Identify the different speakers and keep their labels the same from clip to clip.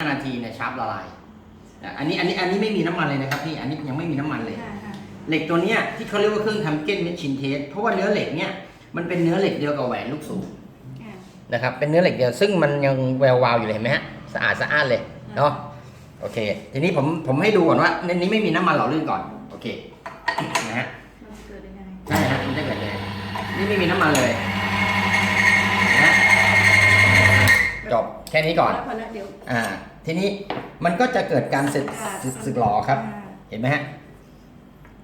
Speaker 1: 5นาทีเนี่ยชาร์ปละลายอะอันนี้อันนี้อันนี้ไม่มีน้ำมันเลยนะครับพี่อันนี้ยังไม่มีน้ำมันเลย
Speaker 2: ค่ะค่ะ
Speaker 1: เหล็กตัวเนี้ยที่เขาเรียกว่าเครื่องทำเก้นเมชินเทสเพราะว่าเนื้อเหล็กเนี่ยมันเป็นเนื้อเหล็กเดียวกับแหวนลูกสูบ
Speaker 2: ค่ะ
Speaker 1: นะครับเป็นเนื้อเหล็กเดียวซึ่งมันยังแวววาวอยู่เลยเห็นไหมฮะสะอาดสะอ้านเลยเนาะโอเค ทีนี้ผมผมให้ดูก่อนว่าในนี้ไม่มีน้ำมันหล่อลื่นก่อนโอเคนะฮะ
Speaker 2: มันเกิดยังไง
Speaker 1: ใช่ฮะมันจะเกิดเลยนี่ไม่มีน้ำมันเลยนะจบแค่นี้ก่อน
Speaker 2: พอแล้วเดี๋ยว
Speaker 1: อ่า ทีนี้มันก็จะเกิดการสึก
Speaker 2: ค่ะ
Speaker 1: สึกสึกหลอครับะเห็นไหมฮะ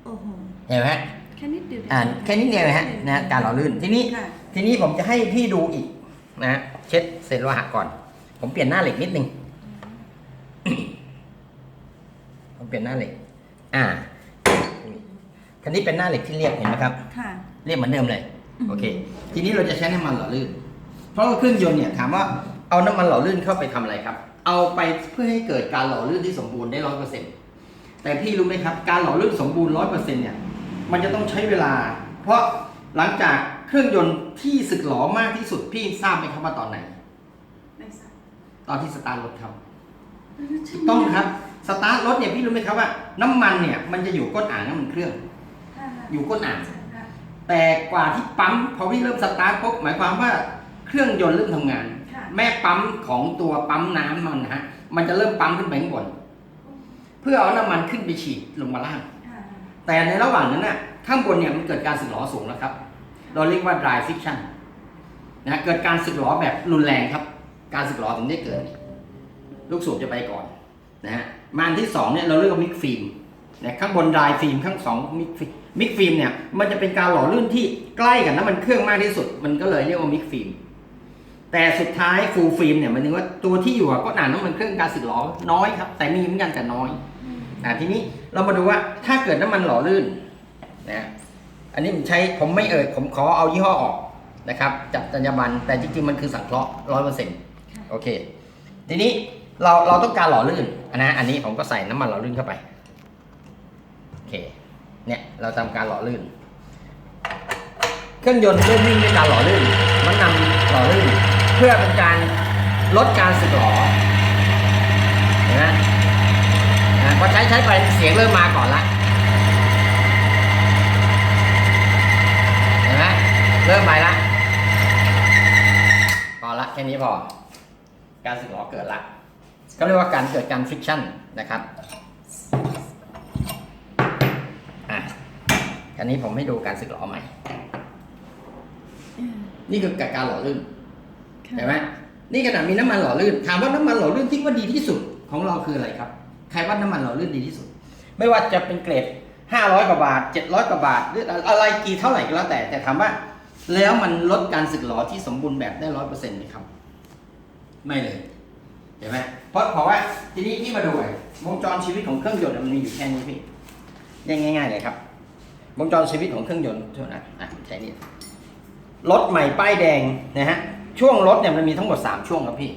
Speaker 2: โอ้โห
Speaker 1: เห็นไหมฮะ
Speaker 2: แค่นิดเดียว
Speaker 1: อ่าแค่นี้เดียวนะฮะนะการหล่อลื่นทีนี้
Speaker 2: ค่ะ
Speaker 1: ทีนี้ผมจะให้พี่ดูอีกนะฮะเช็ดเศษโลหะก่อน ผมเปลี่ยนหน้าเหล็กนิดนึงผมเปลี่ยนหน้าเหล็ก อ่าคันนี้เป็นหน้าเหล็กที่เรียบเห็นไหมครับ
Speaker 2: ค่ะ
Speaker 1: เรียบเหมือนเดิมเลย
Speaker 2: อืม
Speaker 1: โอเค ทีนี้เราจะใช้น้ำมันหล่อลื่น เพราะว่าเครื่องยนต์เนี่ยถามว่าเอาน้ำมันหล่อลื่นเข้าไปทำอะไรครับ เอาไปเพื่อให้เกิดการหล่อลื่นที่สมบูรณ์ได้ร้อยเปอร์เซ็นต์แต่พี่รู้ไหมครับ การหล่อลื่นสมบูรณ์ร้อยเปอร์เซ็นต์เนี่ยมันจะต้องใช้เวลา เพราะหลังจากเครื่องยนต์ที่สึกหลอมากที่สุดพี่ทราบไหมครับว่าตอนไหน
Speaker 2: ไม่ทราบ
Speaker 1: ตอนที่สตาร์ทรถครับ
Speaker 2: เใช่
Speaker 1: ถูกต้องครับสตาร์ทรถเนี่ยพี่รู้ไหมครับว่า น้ำมันเนี่ยมันจะอยู่ก้นอ่างน้ำมันเครื่อง
Speaker 2: ค่ะค่ะ
Speaker 1: อยู่ก้นอ่าง
Speaker 2: ค่ะ
Speaker 1: แต่กว่าที่ปั๊มพอพี่เริ่มสตาร์ทปุ๊บหมายความว่าเครื่องยนต์เริ่มทำงาน
Speaker 2: ค่ะ
Speaker 1: แม่ปั๊มของตัวปั๊มน้ำมันนะฮะมันจะเริ่มปั๊มขึ้นไปข้างบน เพื่อเอาน้ำมันขึ้นไปฉีดลงมาล่าง แต่ในระหว่างนั้นน่ะข้างบนเนี่ยมันเกิดการสึกหรอสูงแล้วครับ เราเรียกว่า dry friction นะเกิดการสึกหรอแบบรุนแรงครับ การสึกหรอถึงได้เกิด ลูกสูบจะไปก่อนนะฮะมาอันที่สองเนี่ยเราเรียกว่ามิกฟิล์มนะข้างบน dry film ข้างสองมิกมิกฟิล์มเนี่ยมันจะเป็นการหล่อลื่นที่ใกล้กับน้ำมันเครื่องมากที่สุด มันก็เลยเรียกว่ามิกฟิล์ม แต่สุดท้ายฟูลฟิล์มเนี่ยหมันถึงว่าตัวที่อยู่กับก้นอ่างน้ำมันเครื่องการสึกหรอน้อยครับ แต่มีเหมือนกันแต่น้อย
Speaker 2: อืม
Speaker 1: อ่าทีนี้เรามาดูว่าถ้าเกิดน้ำมันหล่อลื่นนะอันนี้ผมใช้ผมไม่เอ่ยผมขอเอายี่ห้อออกนะครับจับจรรยาบรรณแต่จริงๆมันคือสังเคราะห์ร้อยเปอร์เซ็นต์โอเค ทีนี้เราเราต้องการหล่อลื่นอันนะอันนี้ผมก็ใส่น้ำมันหล่อลื่นเข้าไปโอเคเนี่ยเราทำการหล่อลื่น เครื่องยนต์เริ่มวิ่งด้วยการหล่อลื่นมันนำหล่อลื่น เพื่อเป็นการลดการสึกหรอเห็นไหมพอใช้ใช้ไปเสียงเริ่มมาก่อนละเห็นไหมเริ่มไปละพอละแค่นี้พอ การสึกหรอเกิดละก็เรียกว่าการเกิดการฟริ c ชั่นนะครับอะอันนี้ผมให้ดูการสึกหรอใหม่ นี่คือการหล่อลื่น
Speaker 2: ค่
Speaker 1: ไหมนี่ขนาดมีน้ำมันหล่อลื่น ถามว่าน้ำมันหล่อลื่นที่ว่าดีที่สุดของเราคืออะไรครับ ใครว่าน้ำมันหล่อลื่นดีที่สุด ไม่ว่าจะเป็นเกรด500กว่าบาท700กว่าบาทหรืออะไรกี่เท่าไหร่ก็แล้วแต่แต่ถามว่า แล้วมันลดการสึกหรอที่สมบูรณ์แบบได้ร้อยเปอร์เซ็นต์ไหมครับ ไม่เลยเห็นไหมเพราะเพราะว่าทีนี้พี่มาดูวงจรชีวิตของเครื่องยนต์มันมีอยู่แค่นี้พี่ยังง่าย ๆ เลยครับ วงจรชีวิตของเครื่องยนต์เท่านั้นอะใช้นี่รถใหม่ป้ายแดงนะฮะ ช่วงรถเนี่ยมันมีทั้งหมด 3 ช่วงครับพี่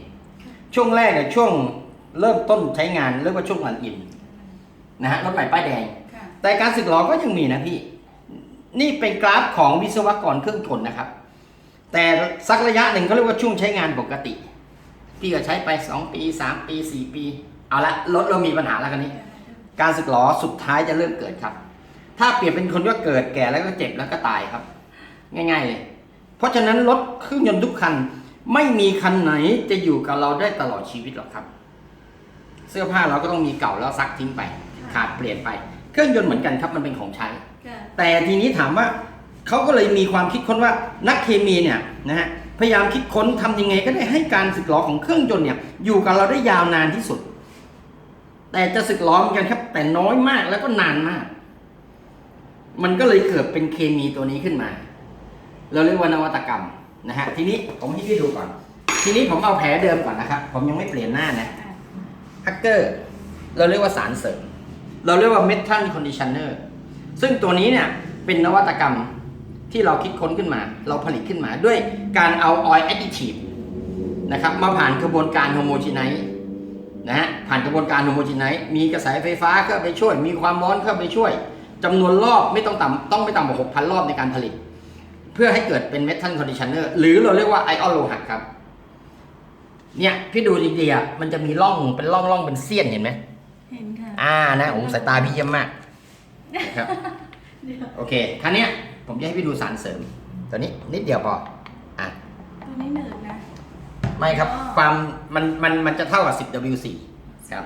Speaker 1: ช่วงแรกเนี่ยช่วงเริ่มต้นใช้งานเรียกว่าช่วงรันอินนะฮะรถใหม่ป้ายแดง
Speaker 2: ค่ะ
Speaker 1: แต่การสึกหรอก็ยังมีนะพี่ นี่เป็นกราฟของวิศวกรเครื่องกลนะครับ แต่สักระยะหนึ่งเขาเรียกว่าช่วงใช้งานปกติ พี่ก็ใช้ไป 2 ปี 3 ปี 4 ปี เอาละรถเรามีปัญหาแล้วกันนี้ การสึกหรอสุดท้ายจะเริ่มเกิดครับ ถ้าเปรียบเป็นคนก็เกิดแก่แล้วก็เจ็บแล้วก็ตายครับ ง่ายๆเลย เพราะฉะนั้นรถเครื่องยนต์ทุกคัน ไม่มีคันไหนจะอยู่กับเราได้ตลอดชีวิตหรอกครับ เสื้อผ้าเราก็ต้องมีเก่าแล้วซักทิ้งไป ขาดเปลี่ยนไป เครื่องยนต์เหมือนกันครับมันเป็นของใช้
Speaker 2: ค่ะ
Speaker 1: แต่ทีนี้ถามว่าเขาก็เลยมีความคิดค้นว่านักเคมีเนี่ยนะฮะพยายามคิดค้นทำยังไงก็ได้ให้การสึกหรอของเครื่องยนต์เนี่ยอยู่กับเราได้ยาวนานที่สุด แต่จะสึกหรอเหมือนกันครับ แต่น้อยมากแล้วก็นานมาก มันก็เลยเกิดเป็นเคมีตัวนี้ขึ้นมา เราเรียกว่านวัตกรรมนะฮะทีนี้ผมให้พี่ดูก่อน ทีนี้ผมเอาแผลเดิมก่อนนะครับ ผมยังไม่เปลี่ยนหน้านะฮักเกอร์เราเรียกว่าสารเสริม เราเรียกว่าเมทัลคอนดิชเนอร์ซึ่งตัวนี้เนี่ยเป็นนวัตกรรมที่เราคิดค้นขึ้นมา เราผลิตขึ้นมาด้วยการเอาออยล์แอดดิทีฟนะครับมาผ่านกระบวนการโฮโมจีไนต์นะฮะผ่านกระบวนการโฮโมจีไนต์มีกระแสไฟฟ้าเข้าไปช่วย มีความร้อนเข้าไปช่วยจำนวนรอบไม่ต้องต่ำต้องไม่ต่ำกว่า6,000รอบในการผลิต เพื่อให้เกิดเป็นเมทัลคอนดิชเนอร์หรือเราเรียกว่าไอออนโลหะครับ เนี่ยพี่ดูดีๆอะมันจะมีร่องเป็นร่องร่องเป็นเสี้ยนเห็นไหม
Speaker 2: เห็นค่ะ
Speaker 1: อ่านะโอ้สายตาพี่เยี่ยมมากนะครับ
Speaker 2: เดี๋ยว
Speaker 1: โอเคคราวเนี้ยผมจะให้พี่ดูสารเสริม ตัวนี้นิดเดียวพออะ
Speaker 2: ตัวนี้หนืดนะ
Speaker 1: ไม่ครับ
Speaker 2: อ๋อ
Speaker 1: ความมันมันมันจะเท่ากับ 10 W4 ครับ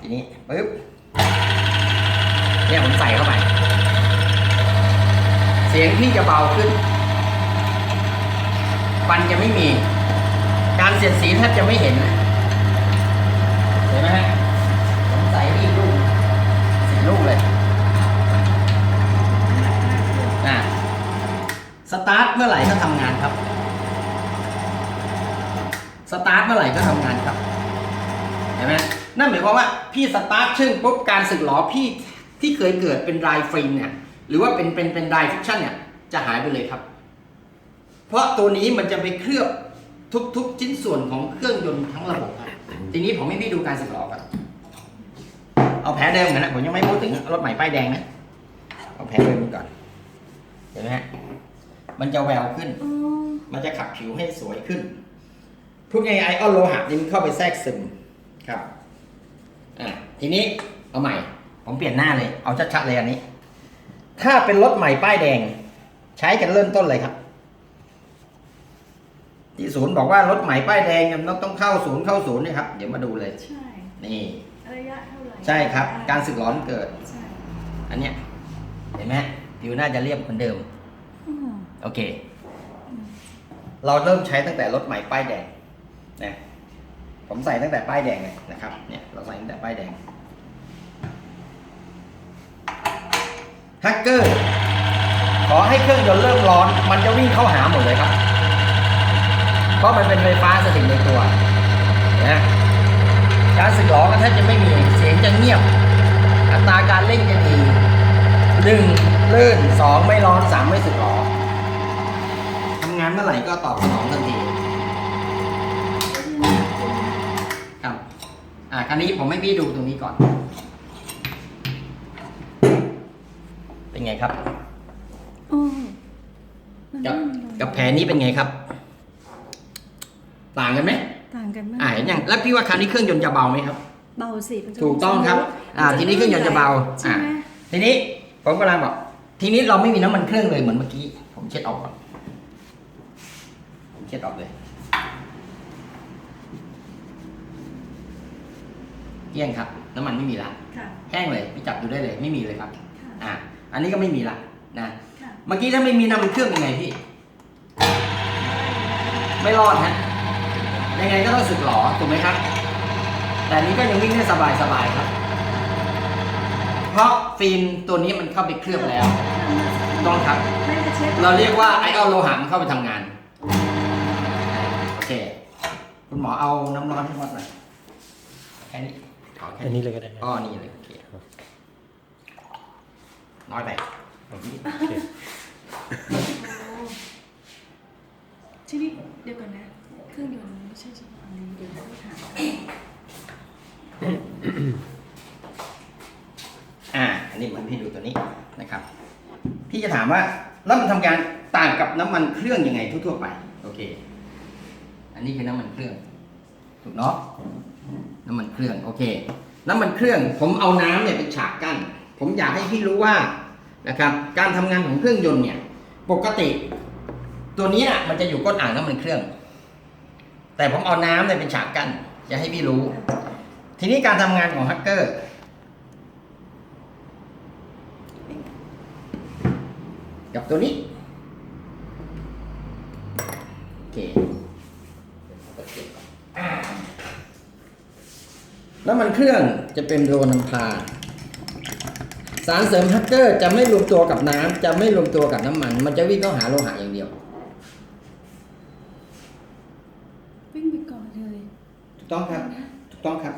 Speaker 1: ทีนี้ปึ๊บเนี่ยผมใส่เข้าไป เสียงพี่จะเบาขึ้นฟันจะไม่มี การเสียดสีแทบจะไม่เห็นนะเห็นไหมฮะผมใส่สีลูกสี่ลูกเลยอะสตาร์ทเมื่อไหร่ก็ทำงานครับ สตาร์ทเมื่อไหร่ก็ทำงานครับ เห็นไหมนั่นหมายความว่าพี่สตาร์ทชึ่งปุ๊บการสึกหรอพี่ที่เคยเกิดเป็นรายฟิลเนี่ย รือว่าเป็นเป็นเป็นรายฟิกชันเนี่ยจะหายไปเลยครับ เพราะตัวนี้มันจะไปเคลือบทุกๆชิ้นส่วนของเครื่องยนต์ทั้งระบบครับ ทีนี้ผมให้พี่ดูการสึกหรอก่อนเอาแผลเดิมกันนะผมยังไม่พูดถึงรถใหม่ป้ายแดงนะเอาแผลเดิมก่อนเห็นไหมฮะมันจะแววขึ้น มันจะขับผิวให้สวยขึ้นพูดง่ายไอออนโลหะนี่มันเข้าไปแทรกซึมครับอะทีนี้เอาใหม่ ผมเปลี่ยนหน้าเลย เอาชัดๆเลยอันนี้ ถ้าเป็นรถใหม่ป้ายแดง ใช้กันเริ่มต้นเลยครับ ที่ศูนย์บอกว่ารถใหม่ป้ายแดงมันต้องเข้าศูนย์เข้าศูนย์นะครับ เดี๋ยวมาดูเลย
Speaker 2: ใช่
Speaker 1: นี่
Speaker 2: ระยะเท่าไหร่
Speaker 1: ใช่ครับ การสึกหรอนเกิด
Speaker 2: ใช่
Speaker 1: อันเนี้ยเห็นไหมผิวหน้าจะเรียบเหมือนเดิม
Speaker 2: อืม
Speaker 1: โอเค เราเริ่มใช้ตั้งแต่รถใหม่ป้ายแดงนะผมใส่ตั้งแต่ป้ายแดงเลยนะครับ เนี่ย เราใส่ตั้งแต่ป้ายแดง แฮกเกอร์ ขอให้เครื่องยนต์เริ่มร้อน มันจะวิ่งเข้าหาหมดเลยครับ เพราะมันเป็นไฟฟ้าสถิตในตัวนะการสึกหรอก็แทบจะไม่มีเสียงจะเงียบ อัตราการเร่งจะดีหนึ่งลื่นสองไม่ร้อนสามไม่สึกหรอทำงานเมื่อไหร่ก็ตอบสนองทันทีครับอ่าคราวนี้ผมให้พี่ดูตรงนี้ก่อน เป็นไงครับ
Speaker 2: โอ้มัน
Speaker 1: กับ
Speaker 2: ไม่มี
Speaker 1: กับแผลนี้เป็นไงครับ ต่างกันไหม
Speaker 2: ต่างกันมาก
Speaker 1: อ่าเห็นยังแล้วพี่ว่าคราวนี้เครื่องยนต์จะเบาไหมครับ
Speaker 2: เบาสิมันจะ
Speaker 1: ถูกต้องครับ อ่า ทีนี้เครื่องยนต์จะเบา
Speaker 2: ใช่
Speaker 1: อ่า
Speaker 2: ไหม
Speaker 1: ทีนี้ผมกำลังบอกทีนี้เราไม่มีน้ำมันเครื่องเลยเหมือนเมื่อกี้ ผมเช็ดออกก่อนผมเช็ดออกเลยเกลี้ยงครับ น้ำมันไม่มีละ
Speaker 2: ค่ะ
Speaker 1: แห้งเลยพี่จับดูได้เลยไม่มีเลยครับ
Speaker 2: ค่ะ
Speaker 1: อ่า อันนี้ก็ไม่มีละนะ
Speaker 2: ค่ะ
Speaker 1: เมื่อกี้ถ้าไม่มีน้ำมันเครื่องเป็นไงพี่ ไม่รอดฮะยังไงก็ต้องสึกหรอถูกไหมครับ แต่อันนี้ก็ยังวิ่งได้สบายสบายๆครับ เพราะฟิล์มตัวนี้มันเข้าไปเคลือบแล้วต้องครับ
Speaker 2: ไม่ได้เช็ด
Speaker 1: เราเรียกว่าไอออนโลหะมันเข้าไปทำงานโอเคคุณหมอเอาน้ำร้อนให้วัดหน่อยแค่นี้ขอแค่
Speaker 3: อัน
Speaker 1: นี้
Speaker 3: นี้เลยก็ได้ครับ
Speaker 1: อ๋อนี่เลยโอเค น้อยไป
Speaker 3: โอเค
Speaker 2: โอ้ทีนี้เดี๋ยวก่อนนะ เครื่องยนต์ไม่ใช่เฉพาะอันนี้เดี๋ยวต้องถาม
Speaker 1: อ่า อันนี้เหมือนพี่ดูตัวนี้นะครับ พี่จะถามว่าแล้วมันทำการต่างกับน้ำมันเครื่องยังไงทั่วๆไป โอเค อันนี้คือน้ำมันเครื่อง ถูกเนาะ น้ำมันเครื่อง โอเค น้ำมันเครื่อง ผมเอาน้ำเนี่ยเป็นฉากกั้น ผมอยากให้พี่รู้ว่านะครับการทำงานของเครื่องยนต์เนี่ยปกติ ตัวนี้น่ะมันจะอยู่ก้นอ่างน้ำมันเครื่อง แต่ผมเอาน้ำเนี่ยเป็นฉากกั้นจะให้พี่รู้ ทีนี้การทำงานของฮักเกอร์กับตัวนี้โอเคแล้วมันเครื่องจะเป็นโรนัมพา สารเสริมฮักเกอร์จะไม่รวมตัวกับน้ำจะไม่รวมตัวกับน้ำมัน มันจะวิ่งเข้าหาโลหะอย่างเดียว
Speaker 2: วิ่งไปก่อนเลย
Speaker 1: ถูกต้องครับถูกต้องครับ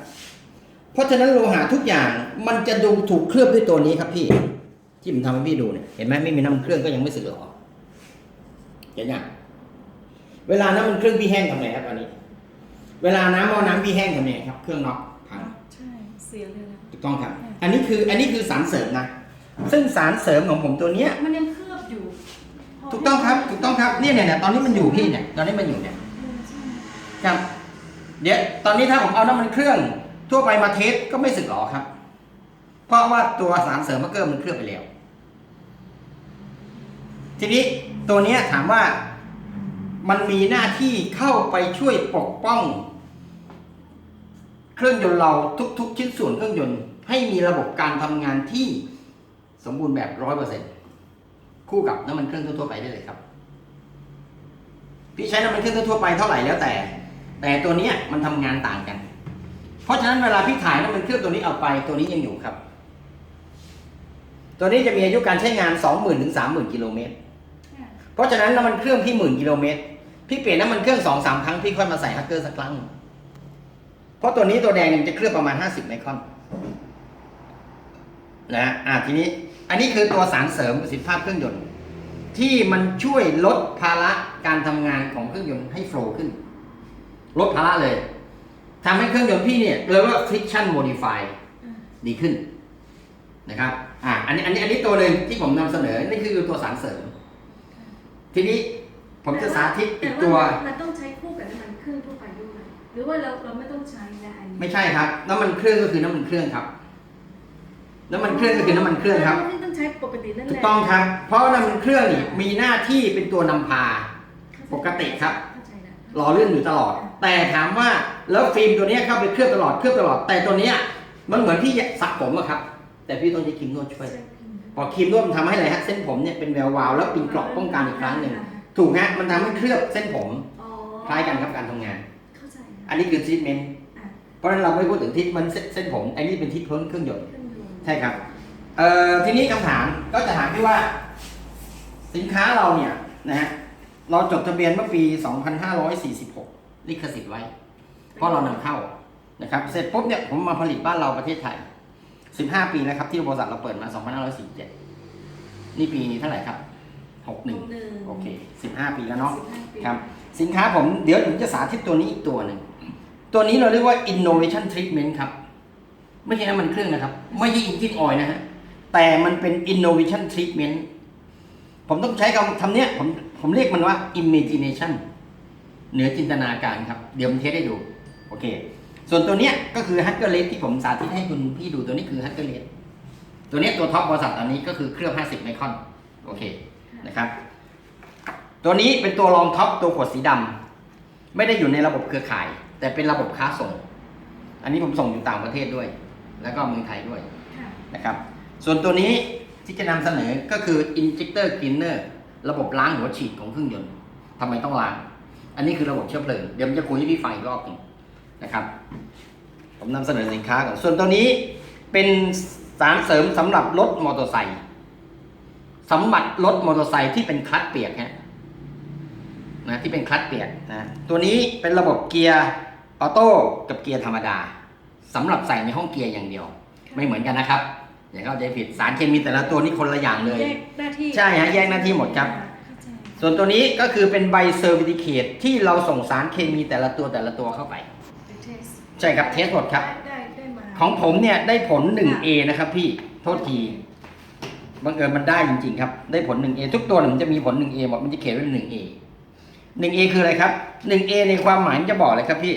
Speaker 1: เพราะฉะนั้นโลหะทุกอย่างมันจะดูถูกเคลือบด้วยตัวนี้ครับพี่ที่ผมทำให้พี่ดูเนี่ยเห็นไหมไม่มีน้ำมันเครื่องก็ยังไม่สึกหรอเห็นยังเวลาน้ำมันเครื่องพี่แห้งทำไงครับอันนี้ เวลาน้ำเอาน้ำพี่แห้งทำไงครับ เครื่องน็อกพัง
Speaker 2: ใช่เสียเลยนะ
Speaker 1: ถูกต้องครับ อันนี้คืออันนี้คือสารเสริมนะ ซึ่งสารเสริมของผมตัวเนี้ย
Speaker 2: มันยังเคลือบอยู่พ
Speaker 1: ถูกต้องครับ ถูกต้องครับ เนี่ยเนี่ยเนี่ยตอนนี้มันอยู่พี่เนี่ย ตอนนี้มันอยู่เนี่ย
Speaker 2: เออใช่
Speaker 1: ครับ เดี๋ยว ตอนนี้ถ้าผมเอาน้ำมันเครื่อง ทั่วไปมาเทสก็ไม่สึกหรอครับ เพราะว่าตัวสารเสริมมะเกอร์มันเคลือบไปแล้ว ทีนี้ตัวเนี้ยถามว่ามันมีหน้าที่เข้าไปช่วยปกป้อง เครื่องยนต์เราทุกๆ ชิ้นส่วนเครื่องยนต์ให้มีระบบการทำงานที่สมบูรณ์แบบร้อยเปอร์เซ็นคู่กับน้ำมันเครื่องทั่วๆไปได้เลยครับ พี่ใช้น้ำมันเครื่องทั่วๆไปเท่าไหร่แล้วแต่ แต่ตัวเนี้ยมันทำงานต่างกัน เพราะฉะนั้นเวลาพี่ถ่ายน้ำมันเครื่องตัวนี้เอาไปตัวนี้ยังอยู่ครับ ตัวนี้จะมีอายุการใช้งาน20,000ถึง30,000กิโลเมตร
Speaker 2: ค่ะ
Speaker 1: เพราะฉะนั้นน้ำมันเครื่องพี่หมื่นกิโลเมตรพี่เปลี่ยนน้ำมันเครื่องสองสามครั้งพี่ค่อยมาใส่ฮักเกอร์สักครั้งเพ ราะตัวนี้ตัวแดงมันจะเคลือบประมาณ 50 ไมครอนนะฮะอ่าทีนี้อันนี้คือตัวสารเสริมประสิทธิภาพเครื่องยนต์ ที่มันช่วยลดภาระการทำงานของเครื่องยนต์ให้โฟล์ขึ้น ลดภาระเลยทำให้เครื่องยนต์พี่เนี่ยเรียกว่า friction modify ดีขึ้นนะครับอ่าอันนี้อันนี้อันนี้ตัวหนึ่งที่ผมนำเสนอนี่คือตัวสารเสริม ทีนี้ผมจะสาธิตอีกตัว
Speaker 2: มันต้องใช้คู่กับน้ำมันเครื่องทั่วไปด้วย หรือว่าเราเราไม่ต้องใช้ได้
Speaker 1: ไม่ใช่ครับ น้ำมันเครื่องก็คือน้ำมันเครื่องครับ น้ำมันเครื่องก็คือน้ำมันเครื่องครับ
Speaker 2: แล้วที่ต้องใช้ปกตินั่นแห
Speaker 1: ถู
Speaker 2: ละ
Speaker 1: กต้องครับ เพราะน้ำมันเครื่องนี่มีหน้าที่เป็นตัวนำพา ปกติครับ
Speaker 2: เข้าใจแล้ว
Speaker 1: หล่อลื่นอยู่ตลอด แต่ถามว่าแล้วฟิล์มตัวเนี้ยเข้าไปเคลือบตลอดเคลือบตลอด แต่ตัวเนี้ยมันเหมือนพี่สระผมอะครับ แต่พี่ต้องใช้ครีมนวดช่วย
Speaker 2: ใช่พิมพ์
Speaker 1: พอครีมนวดมันทำให้อะไรฮะเส้นผมเนี่ยเป็นแวววาวแล้วเป็นกรอบป้องกันอีกครั้งหนึ่งถูกฮะมันทำให้เคลือบเส้นผม
Speaker 2: อ๋อ
Speaker 1: คล้ายกันครับการทำงาน
Speaker 2: เข้าใจแล้ว
Speaker 1: อันนี้คือทรีทเมนต์
Speaker 2: อะ
Speaker 1: เพราะฉะนั้นเราไม่พูดถึงทรีทเมนต์เส้นผมอันนี้เป็นทรีทเมนต์เครื่องยนต์
Speaker 2: เครื่องยนต์
Speaker 1: ใช่ครับเอ่อทีนี้คำถามก็จะถามพี่ว่า สินค้าเราเนี่ยนะฮะเราจดทะเบียนเมื่อปี 2546 ลิขสิทธิ์ไว้ เพราะเรานำเข้านะครับ เสร็จปุ๊บเนี่ยผมมาผลิตบ้านเราประเทศไทย 15 ปีแล้วครับ ที่บริษัทเราเปิดมา 2547 นี่ปีนี้เท่าไหร่ครับ 61
Speaker 2: หนึ่ง
Speaker 1: โอเค 15 ปีแล้วเนาะ
Speaker 2: สิบห้ปี
Speaker 1: ครับ สินค้าผมเดี๋ยวผมจะสาธิตตัวนี้อีกตัวหนึ่ง ตัวนี้เราเรียกว่า innovation treatment ครับ ไม่ใช่น้ำมันเครื่องนะครับ ไม่ใช่ engine oil นะฮะ แต่มันเป็น innovation treatment ผมต้องใช้คำคำเนี้ยผมผมเรียกมันว่า imagination เหนือจินตนาการครับ เดี๋ยวผมเทสให้ดู โอเค ส่วนตัวเนี้ยก็คือ h u c k e r l a t e ที่ผมสาธิตให้คุณพี่ดูตัวนี้คือ h u c k e r l a t e ตัวเนี้ยตัวท็อปบริษัทอันนี้ก็คือเคลือบ50 ไมครอน โอเค นะครับ ตัวนี้เป็นตัวรองท็อปตัวขวดสีดำ ไม่ได้อยู่ในระบบเครือข่าย แต่เป็นระบบค้าส่ง อันนี้ผมส่งอยู่ต่างประเทศด้วย แล้วก็เมืองไทยด้วย
Speaker 2: ค่ะ
Speaker 1: นะครับ ส่วนตัวนี้ที่จะนำเสนอก็คือ injector cleaner ระบบล้างหัวฉีดของเครื่องยนต์ทำไมต้องล้าง อันนี้คือระบบเชื้อเพลิง เดี๋ยวผมจะคุยให้พี่ฟังอีกรอบหนึงนะครับ ผมนำเสนอสินค้าก่อน ส่วนตัวนี้เป็นสารเสริมสำหรับรถมอเตอร์ไซค์สำหรับรถมอเตอร์ไซค์ที่เป็นคลัตช์เปียกฮะนะที่เป็นคลัตช์เปียกนะตัวนี้เป็นระบบเกียร์ ออโต้กับเกียร์ธรรมดาสำหรับใส่ในห้องเกียร์อย่างเดียว ไม่เหมือนกันนะครับอย่าเข้าใจผิดสารเคมีแต่ละตัวนี่คนละอย่างเลย
Speaker 2: แยกหน้าที่
Speaker 1: ใช่ฮะแยกหน้าที่หมดครับ
Speaker 2: เข้าใจ
Speaker 1: ส่วนตัวนี้ก็คือเป็นใบเซอร์วิติเคตที่เราส่งสารเคมีแต่ละตัวแต่ละตัวเข้าไป
Speaker 2: เป็นเทส
Speaker 1: ใช่ครับเทสหมดครับ
Speaker 2: ได้ได้ได้มา
Speaker 1: ของผมเนี่ยได้ผล 1A นะครับพี่โทษทีบังเอิญมันได้จริงๆครับ ได้ผล 1A ทุกตัวเนี่ยมันจะมีผล 1A หมดมันจะเขียนไว้ 1A 1A คืออะไรครับ 1A ในความหมายมันจะบอกเลยครับพี่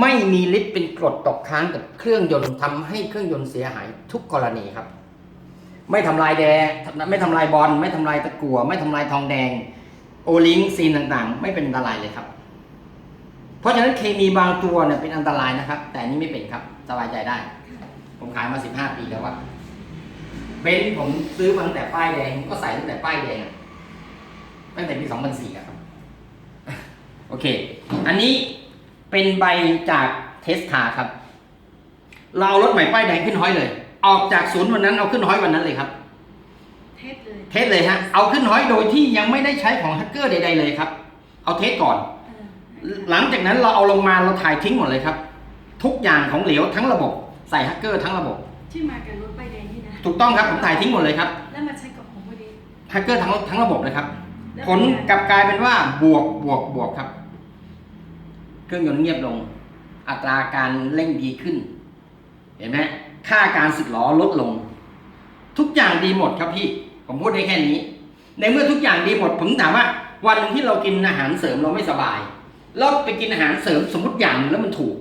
Speaker 1: ไม่มีฤทธิ์เป็นกรดตกค้างกับเครื่องยนต์ทำให้เครื่องยนต์เสียหายทุกกรณีครับ ไม่ทำลายแดงไม่ทำลายบอลไม่ทำลายตะกั่วไม่ทำลายทองแดง โอลิงซีนต่างๆ ไม่เป็นอันตรายเลยครับ เพราะฉะนั้นเคมีบางตัวเนี่ยเป็นอันตรายนะครับ แต่นนี้ไม่เป็นครับสบายใจได้ ผมขายมาสิบห้าปีแล้วว่าเบนซ์ผมซื้อมาตั้งแต่ป้ายแดงก็ใส่ตั้งแต่ป้ายแดงตั้งแต่ปีสองพันสี่ครับ โอเค อันนี้ เป็นใบจากเทสคาครับ เราเอารถใหม่ป้ายแดงขึ้นห้อยเลย ออกจากศูนย์วันนั้นเอาขึ้นห้อยวันนั้นเลยครับ
Speaker 2: เทสเลย
Speaker 1: เทสเลยฮะ เอาขึ้นห้อยโดยที่ยังไม่ได้ใช้ของฮักเกอร์ใดๆเลยครับ เอาเทสก่อน
Speaker 2: เออ
Speaker 1: หลังจากนั้นเราเอาลงมาเราถ่ายทิ้งหมดเลยครับ ทุกอย่างของเหลวทั้งระบบใส่ฮักเกอร์ทั้งระบบ
Speaker 2: ที่มากับรถป้ายแดงนี่นะ
Speaker 1: ถูกต้องครับผมถ่ายทิ้งหมดเลยครับ
Speaker 2: แล้วมาใช้กับของพอดี
Speaker 1: ฮักเกอร์ทั้งทั้งระบบเลยครับ
Speaker 2: แล้ว
Speaker 1: ผลกลับกลายเป็นว่าบวกบวกบวกครับ เครื่องยนต์เงียบลง อัตราการเร่งดีขึ้น เห็นไหมค่าการสึกหรอลดลง ทุกอย่างดีหมดครับพี่ผมพูดได้แค่นี้ ในเมื่อทุกอย่างดีหมดผมถามว่า วันหนึ่งที่เรากินอาหารเสริมเราไม่สบายแล้วไปกินอาหารเสริมสมมติอย่างหนึงแล้วมันถูก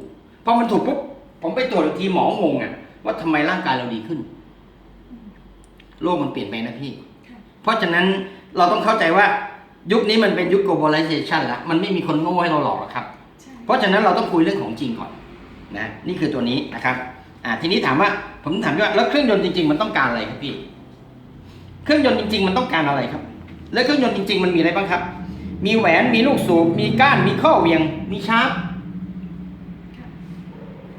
Speaker 1: พอมันถูกปุ๊บผมไปตรวจอีกทีหมองงอะ ว่าทำไมร่างกายเราดีขึ้น โลกมันเปลี่ยนไปนะพี่ เพราะฉะนั้นเราต้องเข้าใจว่ายุคนี้มันเป็นยุค globalization แล้วมันไม่มีคนโง่ให้เราหลอกครับ เพราะฉะนั้นเราต้องคุยเรื่องของจริงก่อนนะนี่คือตัวนี้นะครับอ่าทีนี้ถามว่าผมถามว่าแล้วเครื่องยนต์จริง ๆ มันต้องการอะไรครับพี่ เครื่องยนต์จริง ๆ มันต้องการอะไรครับ แล้วเครื่องยนต์จริง ๆ มันมีอะไรบ้างครับ มีแหวนมีลูกสูบมีก้านมีข้อเหวียง มีชาร์ป
Speaker 2: ค่ะ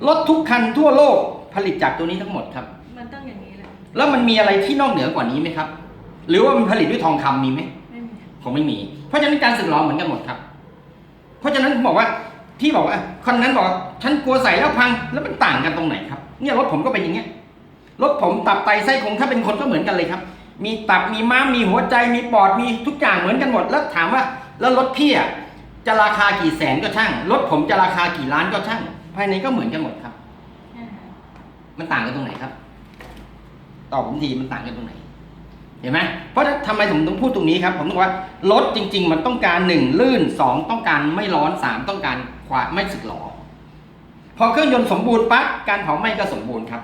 Speaker 1: รถทุกคันทั่วโลกผลิตจากตัวนี้ทั้งหมดครับ
Speaker 2: มันต้องอย่างนี้แหละ
Speaker 1: แล้วมันมีอะไรที่นอกเหนือกว่านี้ไหมครับ หรือว่ามันผลิตด้วยทองคำมีไหม
Speaker 2: ไม่มี
Speaker 1: คงไม่มี เพราะฉะนั้นการสึกหรอเหมือนกันหมดครับ เพราะฉะนั้นผมบอกว่า ที่บอกว่าคนนั้นบอกว่าฉันกลัวใส่แล้วพังแล้วมันต่างกันตรงไหนครับ เนี่ยรถผมก็เป็นอย่างเงี้ยรถผมตับไตไส้คงถ้าเป็นคนก็เหมือนกันเลยครับ มีตับมีม้ามมีหัวใจมีปอดมีทุกอย่างเหมือนกันหมด แล้วถามว่า แล้วรถพี่อะจะราคากี่แสนก็ช่างรถผมจะราคากี่ล้านก็ช่าง ภายในก็เหมือนกันหมดครับ
Speaker 2: อ่า
Speaker 1: มันต่างกันตรงไหนครับตอบผมทีมันต่างกันตรงไหน เห็นไหมเพราะฉะนั้นทำไมผมต้องพูดตรงนี้ครับ ผมต้องว่ารถจริง ๆ มันต้องการหนึ่งลื่นสองต้องการไม่ร้อนสามต้องการความไม่สึกหรอ พอเครื่องยนต์สมบูรณ์ปั๊บการเผาไหม้ก็สมบูรณ์ครับ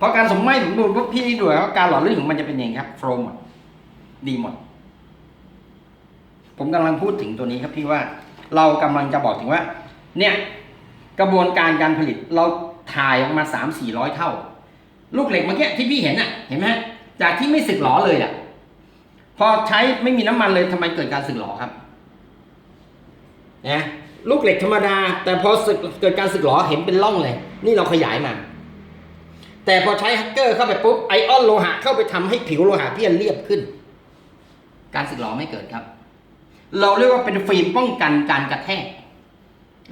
Speaker 1: พอการสมไหม้สมบูรณ์ปุ๊บพี่ดูว่าการหล่อลื่นของมันจะเป็นยังไงครับโฟล์หมดดีหมด ผมกำลังพูดถึงตัวนี้ครับพี่ว่าเรากำลังจะบอกถึงว่า เนี่ยกระบวนการการผลิตเราถ่ายออกมาสามสี่ร้อยเท่า ลูกเหล็กเมื่อกี้ที่พี่เห็นน่ะ เห็นไหม จากที่ไม่สึกหรอเลยอะ พอใช้ไม่มีน้ำมันเลยทำไมเกิดการสึกหรอครับนะลูกเหล็กธรรมดา แต่พอสึกเกิดการสึกหรอเห็นเป็นร่องเลย นี่เราขยายมา แต่พอใช้ฮักเกอร์เข้าไปปุ๊บไอออนโลหะเข้าไปทำให้ผิวโลหะพี่เรียบขึ้น การสึกหรอไม่เกิดครับ เราเรียกว่าเป็นฟิล์มป้องกันการกระแทก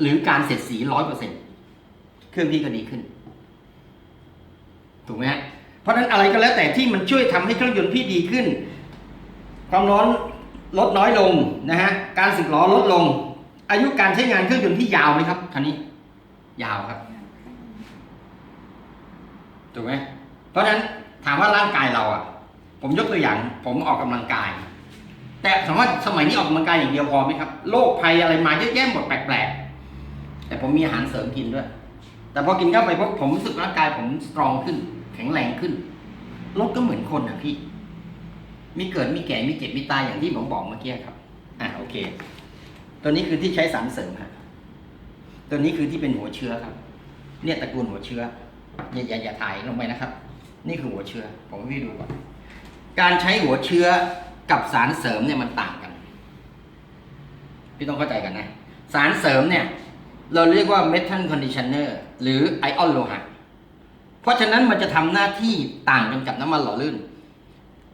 Speaker 1: หรือการเสียดสีร้อยเปอร์เซ็นเครื่องพี่ก็ดีขึ้น ถูกไหมฮะ เพราะฉะนั้นอะไรก็แล้วแต่ที่มันช่วยทำให้เครื่องยนต์พี่ดีขึ้น ความร้อนลดน้อยลงนะฮะการสึกหรอลดลง อายุการใช้งานเครื่องยนต์ที่ยาวไหมครับคันนี้ ยาวครับถูกไหมเพราะฉะนั้นถามว่าร่างกายเราอะ ผมยกตัวอย่าง ผมออกกำลังกาย แต่ถามว่าสมัยนี้ออกกำลังกายอย่างเดียวพอไหมครับโรคภัยอะไรมาเยอะแยะหมดแปลกๆแต่ผมมีอาหารเสริมกินด้วย แต่พอกินเข้าไปปุ๊บผมรู้สึกร่างกายผมสตรองขึ้น แข็งแรงขึ้นรถก็เหมือนคนอะพี่ มีเกิดมีแก่มีเจ็บมีตายอย่างที่ผมบอกเมื่อกี้ครับ อ่าโอเค ตัวนี้คือที่ใช้สารเสริมครับตัวนี้คือที่เป็นหัวเชื้อครับ เนี่ยตระกูลหัวเชื้ออย่าอย่าอย่าถ่ายลงไปนะครับ นี่คือหัวเชื้อ ผมให้พี่ดูก่อนการใช้หัวเชื้อกับสารเสริมเนี่ยมันต่างกัน พี่ต้องเข้าใจกันนะ สารเสริมเนี่ย เราเรียกว่า metal conditioner หรือไอออนโลหะ เพราะฉะนั้นมันจะทำหน้าที่ต่างกันกับน้ำมันหล่อลื่น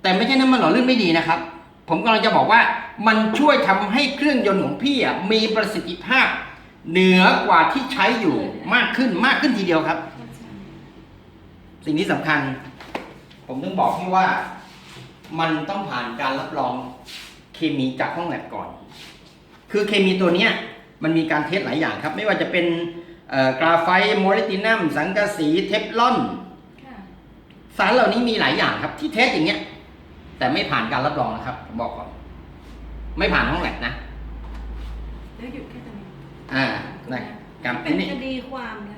Speaker 1: แต่ไม่ใช่น้ำมันหล่อลื่นไม่ดีนะครับ ผมกำลังจะบอกว่ามันช่วยทำให้เครื่องยนต์ของพี่อะมีประสิทธิภาพ เหนือกว่าที่ใช้อยู่มากขึ้นมากขึ้นทีเดียวครับ สิ่งที่สำคัญ ผมต้องบอกพี่ว่า มันต้องผ่านการรับรองเคมีจากห้องแลบก่อน คือเคมีตัวเนี้ยมันมีการเทสหลายอย่างครับ ไม่ว่าจะเป็น กราไฟต์โมลิตินัม สังกะสีเทฟลอน
Speaker 2: ค่ะ
Speaker 1: สารเหล่านี้มีหลายอย่างครับ ที่เทสอย่างเงี้ย แต่ไม่ผ่านการรับรองนะครับผมบอกก่อน ไม่ผ่านห้องแลบนะ
Speaker 2: แล้วหยุดแค่ตรงนี้
Speaker 1: อ่านะครับ
Speaker 2: เป็
Speaker 1: อั
Speaker 2: น
Speaker 1: นนี้
Speaker 2: คดีความนะ